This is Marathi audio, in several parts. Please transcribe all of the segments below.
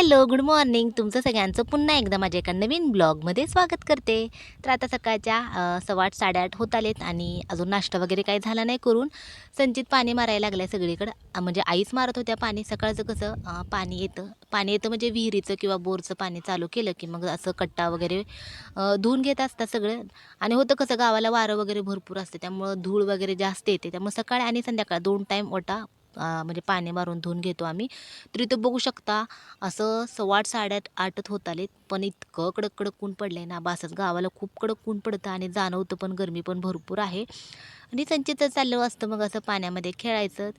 हॅलो गुड मॉर्निंग तुमचं सगळ्यांचं पुन्हा एकदा माझ्या एका नवीन ब्लॉगमध्ये स्वागत करते. तर आता सकाळच्या सव्वा आठ साडेआठ होत आलेत आणि अजून नाश्ता वगैरे काही झाला नाही करून. संचित पाणी मारायला लागलं आहे सगळीकडं म्हणजे आईच मारत होत्या पाणी. सकाळचं कसं पाणी येतं. पाणी येतं म्हणजे विहिरीचं किंवा बोरचं पाणी चालू केलं की मग असं कट्टा वगैरे धुवून घेत असतात सगळं. आणि होतं कसं गावाला वारं वगैरे भरपूर असते. त्यामुळं धूळ वगैरे जास्त येते. त्यामुळे सकाळी आणि संध्याकाळ दोन टाईम ओटा म्हणजे पाणी मारून धुवून घेतो आम्ही. तर तो बघू शकता असं सव्वा आठ आटत होत आलेत पण इतकं कडक कडक ऊन पडलं आहे ना बासच गावाला खूप कडक ऊन पडतं आणि जाणवतं पण गरमी पण भरपूर आहे. आणि संचित चाललं असतं मग असं पाण्यामध्ये खेळायचं.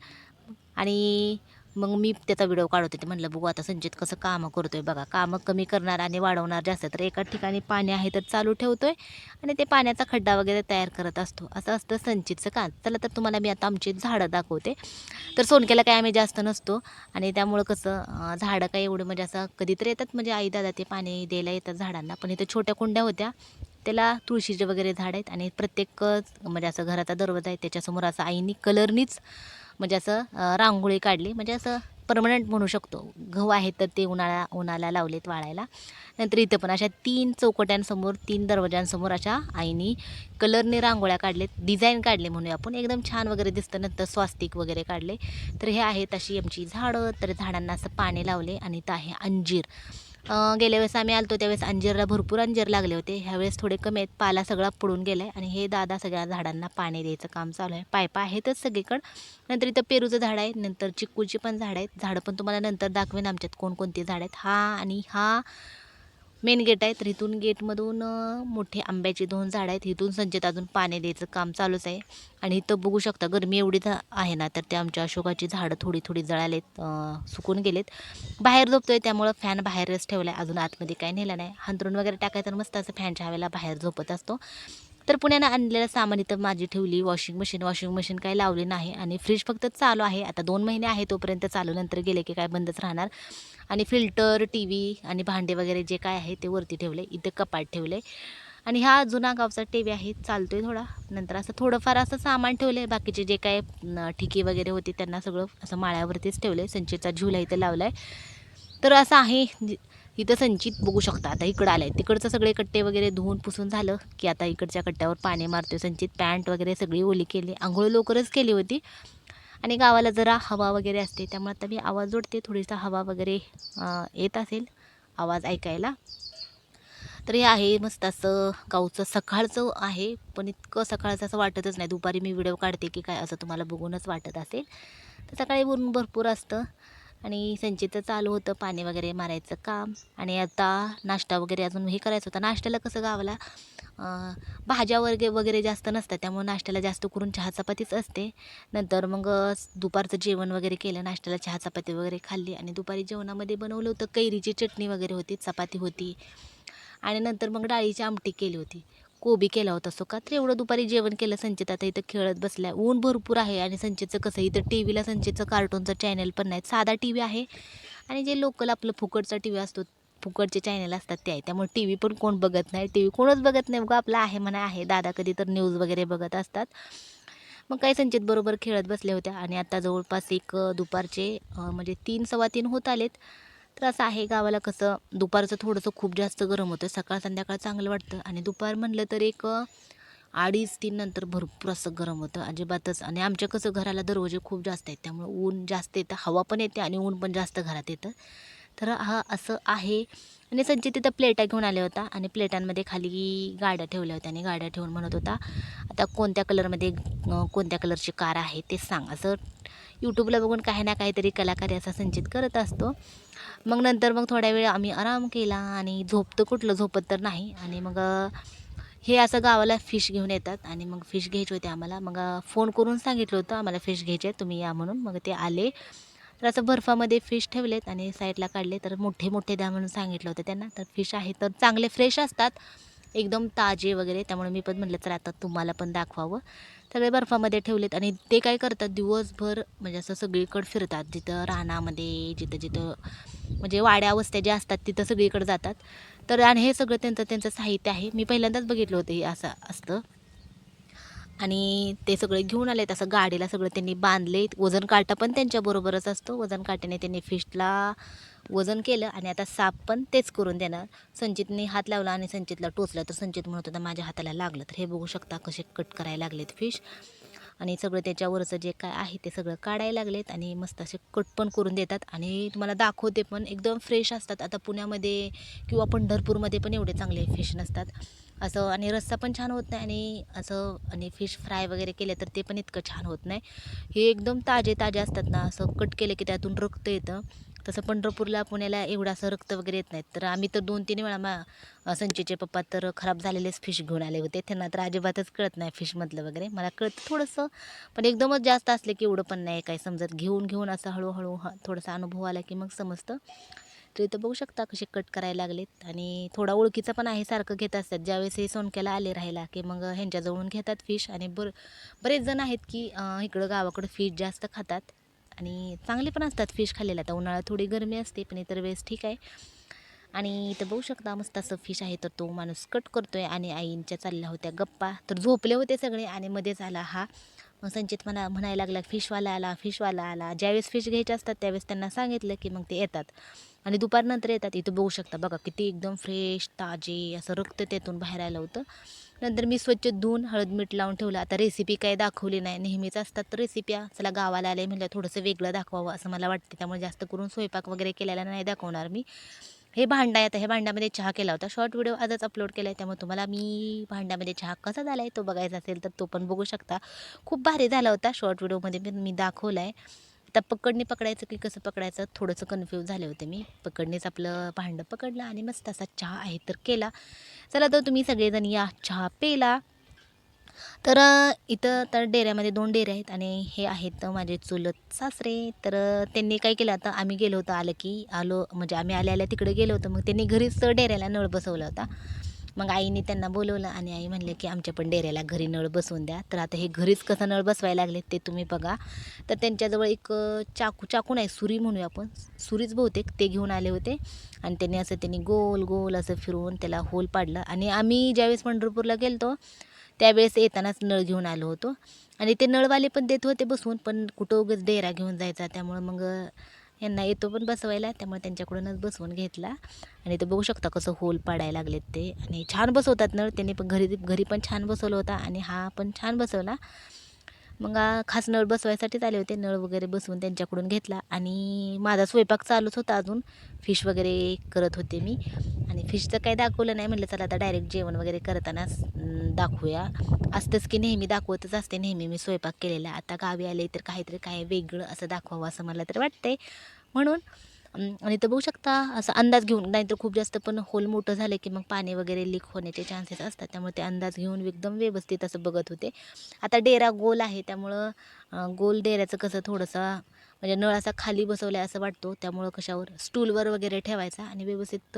आणि मग मी त्याचा व्हिडिओ काढत होते. म्हटलं बघू आता संचित कसं कामं करतो आहे बघा. कामं कमी करणार आणि वाढवणार जास्त. तर एका ठिकाणी पाणी आहे तर चालू ठेवतो आहे आणि ते पाण्याचा खड्डा वगैरे तयार करत असतो. असं असतं संचितचं काम. चला तर तुम्हाला मी आता आमची झाडं दाखवते. तर सोनकेला काय आम्ही जास्त नसतो आणि त्यामुळं कसं झाडं काय एवढं म्हणजे असं कधीतरी येतात. म्हणजे आई दादा ते पाणी द्यायला येतात झाडांना. पण इथं छोट्या कुंड्या होत्या. त्याला तुळशीचे वगैरे झाड आहेत आणि प्रत्येक म्हणजे असं घराचा दरवाजा आहे त्याच्यासमोर असं आईनी कलरनीच म्हणजे असं रांगोळी काढली. म्हणजे असं परमनंट म्हणू शकतो. गहू आहेत तर ते उन्हाळ्या उन्हाला लावलेत वाळायला. नंतर इथं पण अशा तीन चौकट्यांसमोर तीन दरवाजांसमोर अशा आईनी कलरने रांगोळ्या काढलेत. डिझाईन काढले म्हणूया आपण. एकदम छान वगैरे दिसतं. नंतर स्वास्तिक वगैरे काढले. तर हे आहेत अशी आमची झाडं. तर झाडांना असं पाणी लावले आणि इथं आहे अंजीर. गेल्या वेळेस आम्ही आलतो त्यावेळेस अंजीरला भरपूर अंजीर लागले होते. ह्यावेळेस थोडे कमी आहेत पाला सगळा पडून गेला आहे आणि हे दादा सगळ्या झाडांना पाणी द्यायचं काम चालू आहे. पायपा आहेतच सगळीकडं. नंतर इथं पेरूचं झाड आहे नंतर चिक्कूची पण झाडं आहेत. झाडं पण तुम्हाला नंतर दाखवेन आमच्यात कोणकोणती झाडं आहेत. हा आणि हा मेन गेट आहे तर इथून गेटमधून मोठे आंब्याची दोन झाडं आहेत. इथून संचेत अजून पाणी द्यायचं काम चालूच आहे. आणि इथं बघू शकता गरमी एवढी आहे ना तर ते आमच्या अशोकाची झाडं थोडी थोडी जळालेत सुकून गेलेत. बाहेर झोपतोय त्यामुळं फॅन बाहेरच ठेवला आहे अजून आतमध्ये काही नेलं नाही. हंतरून वगैरे टाकायचं तर मस्त असं फॅनच्या हवेला बाहेर झोपत असतो. तर पुण्यानं आणलेलं सामान इथं माझी ठेवली. वॉशिंग मशीन वॉशिंग मशीन काही लावली नाही. आणि फ्रीज फक्त चालू आहे. आता दोन महिने आहे तोपर्यंत चालू. नंतर गेले की काय बंदच राहणार. आणि फिल्टर टी व्ही आणि भांडे वगैरे जे काय आहे ते वरती ठेवले. इथं कपाट ठेवले. आणि हा जुना गावचा टी व्ही आहे. चालतो आहे थोडा. नंतर असं थोडंफार असं सामान ठेवलं बाकीचे जे काय ठिके ठिकी वगैरे होते त्यांना सगळं असं माळ्यावरतीच ठेवले संचेचा झुला इथं लावला आहे तर असं आहे. इथं संचित बघू शकता. आता इकडं आलं आहे तिकडचं सगळे कट्टे वगैरे धुवून पुसून झालं की आता इकडच्या कट्ट्यावर पाणी मारतोय. संचित पॅन्ट वगैरे सगळी ओली केली. आंघोळ लवकरच केली होती. आणि गावाला जरा हवा वगैरे असते. त्यामुळे आता मी आवाज जोडते. थोडीसा हवा वगैरे येत असेल आवाज ऐकायला. तर हे आहे मस्त असं गावचं सकाळचं आहे. पण इतकं सकाळचं असं वाटतच नाही. दुपारी मी व्हिडिओ काढते की काय असं तुम्हाला बघूनच वाटत असेल. तर सकाळी ऊन भरपूर असतं. आणि संचितचं चालू होतं पाणी वगैरे मारायचं काम. आणि आता नाश्ता वगैरे अजून हे करायचं होतं. नाश्त्याला कसं गावाला भाज्या वगैरे वगैरे जास्त नसतात त्यामुळे नाश्त्याला जास्त करून चहा चपातीच असते. नंतर मग दुपारचं जेवण वगैरे केलं नाश्त्याला चहा चपाती वगैरे खाल्ली. आणि दुपारी जेवणामध्ये बनवलं होतं कैरीची चटणी वगैरे होती चपाती होती. आणि नंतर मग डाळीची आमटी केली होती. कोबी केला होता सुका. तर एवढं दुपारी जेवण केलं संचित आता इथं खेळत बसलाय. ऊन भरपूर आहे आणि संचितचं कसं इथं टी व्हीला संचितचं कार्टूनचं चॅनल पण नाही साधा टी व्ही आहे. आणि जे लोकल आपलं फुकटचा टी व्ही असतो फुकटचे चॅनल असतात ते आहे. त्यामुळे टी व्ही पण कोण बघत नाही. टी व्ही कोणच बघत नाही. बघा आपला आहे म्हणा आहे. दादा कधी तर न्यूज वगैरे बघत असतात. मग काही संचित बरोबर खेळत बसल्या होत्या. आणि आता जवळपास एक दुपारचे म्हणजे तीन सव्वा तीन होत आलेत. तर असं आहे गावाला कसं? दुपारचं थोडंसं खूप जास्त गरम होतं. सकाळ संध्याकाळ चांगलं वाटतं. आणि दुपार म्हणलं तर एक अडीच तीन नंतर भरपूर असं गरम होतं. अजिबातच. आणि आमच्या कसं घराला दरवाजे खूप जास्त आहेत. त्यामुळे ऊन जास्त येतं. हवा पण येते आणि ऊन पण जास्त घरात येतं. तर हा असं आहे. आणि संचित तिथं प्लेटा घेऊन आले होता आणि प्लेटांमध्ये खाली गाड्या ठेवल्या होत्या आणि गाड्या ठेवून म्हणत होता आता कोणत्या कलरमध्ये कोणत्या कलरची कार आहे ते सांग. असं यूट्यूबला बघून काही ना काहीतरी कलाकारी असा संचित करत असतो. मग नंतर मग थोड्या वेळ आम्ही आराम केला आणि झोपतं कुठलं झोपत तर नाही. आणि मग हे असं गावाला फिश घेऊन येतात आणि मग फिश घ्यायची होती आम्हाला. मग फोन करून सांगितलं होतं आम्हाला फिश घ्यायचे तुम्ही या म्हणून. मग ते आले. तर असं बर्फामध्ये फिश ठेवलेत आणि साईडला काढले. तर मोठे मोठे द्या म्हणून सांगितलं होतं त्यांना. तर फिश आहे तर चांगले फ्रेश असतात. एकदम ताजे वगैरे. त्यामुळे मी पण म्हटलं तर आता तुम्हाला पण दाखवावं. सगळे बर्फामध्ये ठेवलेत आणि ते काय करतात दिवसभर म्हणजे असं सगळीकडे फिरतात. जिथं रानामध्ये जिथं जिथं म्हणजे वाड्या वस्त्या ज्या असतात तिथं सगळीकडे जातात. तर आणि हे सगळं त्यांचं त्यांचं साहित्य आहे. मी पहिल्यांदाच बघितलं होतं हे असं असतं. आणि ते सगळे घेऊन आले असं गाडीला सगळं त्यांनी बांधले वजन काटा पण त्यांच्याबरोबरच असतो. वजन काट्याने त्यांनी फिशला वजन केलं आणि आता साफ पण तेच करून देणार. संचितने हात लावला आणि संचितला टोचला. तर संचित म्हणत होता माझ्या हाताला लागलं तर हे बघू शकता कसे कट करायला लागलेत फिश आणि सगळं त्याच्यावरचं जे काय आहे ते सगळं काढायला लागलेत आणि मस्त असे कट पण करून देतात. आणि तुम्हाला दाखवते पण एकदम फ्रेश असतात. आता पुण्यामध्ये किंवा पंढरपूरमध्ये पण एवढे चांगले फिश नसतात. असं आणि रस्सा पण छान होत नाही आणि असं आणि फिश फ्राय वगैरे केले तर ते पण इतकं छान होत नाही. हे एकदम ताजे ताजे असतात ना असं कट केलं की त्यातून रक्त येतं. तसं पंढरपूरला पुण्याला एवढा असं रक्त वगैरे येत नाहीत. तर आम्ही तर दोन तीन वेळा मा संचेचे पप्पा तर खराब झालेलेच फिश घेऊन आले होते. त्यांना तर अजिबातच कळत नाही फिशमधलं वगैरे. मला कळतं थोडंसं पण एकदमच जास्त असलं की एवढं पण नाही काय समजत. घेऊन घेऊन असं हळूहळू ह थोडासा अनुभव आला की मग समजतं. तर इथं बघू शकता कसे कट करायला लागलेत. आणि थोडा ओळखीचा पण आहे सारखं घेत असतात. ज्यावेळेस हे सोनक्याला आले राहायला की मग ह्यांच्याजवळून घेतात फिश आणि बर बरेच जण आहेत की इकडं गावाकडं फिश जास्त खातात. आणि चांगले पण असतात फिश खाल्लेल्या. आता उन्हाळ्यात थोडी गरमी असते पण इतर वेळेस ठीक आहे. आणि इथं बघू शकता मस्त असं फिश आहे. तर तो माणूस कट करतो आहे आणि आईंच्या चालल्या होत्या गप्पा. तर झोपले होते सगळे आणि मध्येच आला हा. मग संचित म्हणा म्हणायला लागला फिशवाला आला फिशवाला आला. ज्यावेळेस फिश घ्यायचे असतात त्यावेळेस त्यांना सांगितलं की मग ते येतात. आणि दुपारनंतर येतात. इथं बघू शकता बघा किती एकदम फ्रेश ताजे असं रक्त त्यातून बाहेर आलं होतं. नंतर मी स्वच्छ धुवून हळद मीठ लावून ठेवलं. आता रेसिपी काय दाखवली नाही. नेहमीच असतात तर रेसिप्या चला गावाला आले म्हणजे थोडंसं वेगळं दाखवावं असं मला वाटते. त्यामुळे जास्त करून स्वयंपाक वगैरे केलेला नाही दाखवणार मी. हे भांडं आहे आता. हे भांड्यामध्ये चहा केला होता. शॉर्ट व्हिडिओ आजच अपलोड केला आहे त्यामुळे तुम्हाला मी भांड्यामध्ये चहा कसा झाला आहे तो बघायचा असेल तर तो पण बघू शकता. खूप भारी झाला होता शॉर्ट व्हिडिओमध्ये मी दाखवला आहे आता पकडणी पकडायचं की कसं पकडायचं? थोडंसं कन्फ्यूज झाले होते मी. पकडणीच आपलं भांडं पकडलं आणि मस्त असा चहा आहे तर केला. चला तर तुम्ही सगळेजण या चहा पेला. तर इथं तर डेऱ्यामध्ये दोन डेरे आहेत आणि हे आहेत माझे चुलत सासरे. तर त्यांनी काय केलं आता? आम्ही गेलो होतो आलं की आलो म्हणजे आम्ही आल्या आल्या तिकडे गेलो होतो. मग त्यांनी घरीच डेऱ्याला नळ बसवला होता. मग आईने त्यांना बोलवलं आणि आई म्हणले की आमच्या पण डेऱ्याला घरी नळ बसवून द्या. तर आता हे घरीच कसं नळ बसवायला लागले ते तुम्ही बघा. तर त्यांच्याजवळ एक चाकू चाकू नाही सुरी म्हणूया आपण. सुरीच बहुतेक ते घेऊन आले होते. आणि त्यांनी असं त्यांनी गोल गोल असं फिरवून त्याला होल पाडलं. आणि आम्ही ज्यावेळेस पंढरपूरला गेलतो त्यावेळेस येतानाच नळ घेऊन आलो होतो. आणि ते नळवाले पण देत होते बसवून पण कुठं उगाच डेरा घेऊन जायचा. त्यामुळं मग यांना येतो पण बसवायला. त्यामुळे त्यांच्याकडूनच बसवून घेतला. आणि ते बघू शकता कसं होल पाडायला लागलेत ते. आणि छान बसवतात नळ त्यांनी पण घरी घरी पण छान बसवलं होता. आणि हा पण छान बसवला. मग खास नळ बसवायसाठीच आले होते. नळ वगैरे बसवून त्यांच्याकडून घेतला. आणि माझा स्वयंपाक चालूच होता अजून. फिश वगैरे करत होते मी. आणि फिशचं काही दाखवलं नाही. म्हटलं चला आता डायरेक्ट जेवण वगैरे करतानाच दाखवूया. असतंच की नेहमी दाखवतच असते. नेहमी मी स्वयंपाक केलेला. आता गावी आले तर काहीतरी काही वेगळं असं दाखवावं असं मला तर वाटतंय. म्हणून आणि तर बघू शकता असं अंदाज घेऊन नाहीतर खूप जास्त पण होल मोठं झालं की मग पाणी वगैरे लीक होण्याचे चान्सेस असतात. त्यामुळे ते अंदाज घेऊन एकदम व्यवस्थित असं बघत होते. आता डेरा गोल आहे त्यामुळं गोल डेऱ्याचं कसं थोडंसं म्हणजे नळ असा खाली बसवला आहे असं वाटतो. त्यामुळं कशावर स्टूलवर वगैरे ठेवायचा आणि व्यवस्थित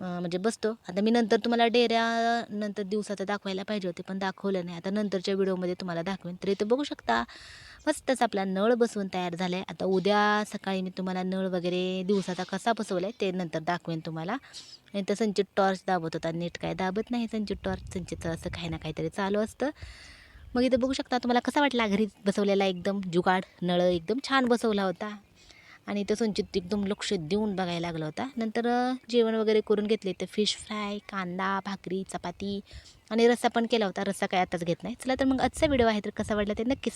म्हणजे बसतो. आता मी नंतर तुम्हाला डेऱ्या नंतर दिवसाचं दाखवायला पाहिजे होते पण दाखवलं नाही. आता नंतरच्या व्हिडिओमध्ये तुम्हाला दाखवेन. तर इथं बघू शकता मस्तच आपला नळ बसवून तयार झाला आहे आता उद्या सकाळी मी तुम्हाला नळ वगैरे दिवसाचा कसा बसवला आहे ते नंतर दाखवेन तुम्हाला. आणि तर संचित टॉर्च दाबत होता. नीट काय दाबत नाही संचित टॉर्च. संचितचं असं काही ना काहीतरी चालू असतं. मग इथं बघू शकता तुम्हाला कसा वाटला घरी बसवलेला एकदम जुगाड नळ एकदम छान बसवला होता. आणि तो संचित एकदम लक्ष देऊन बघायला लागला होता. नंतर जेवण वगैरे करून घेतले. तर फिश फ्राय कांदा भाकरी चपाती आणि रस्सा पण केला होता. रस्सा काय आताच घेत नाही. चला तर मग आजचा व्हिडिओ आहे तर कसा वाटला ते नक्की सांग.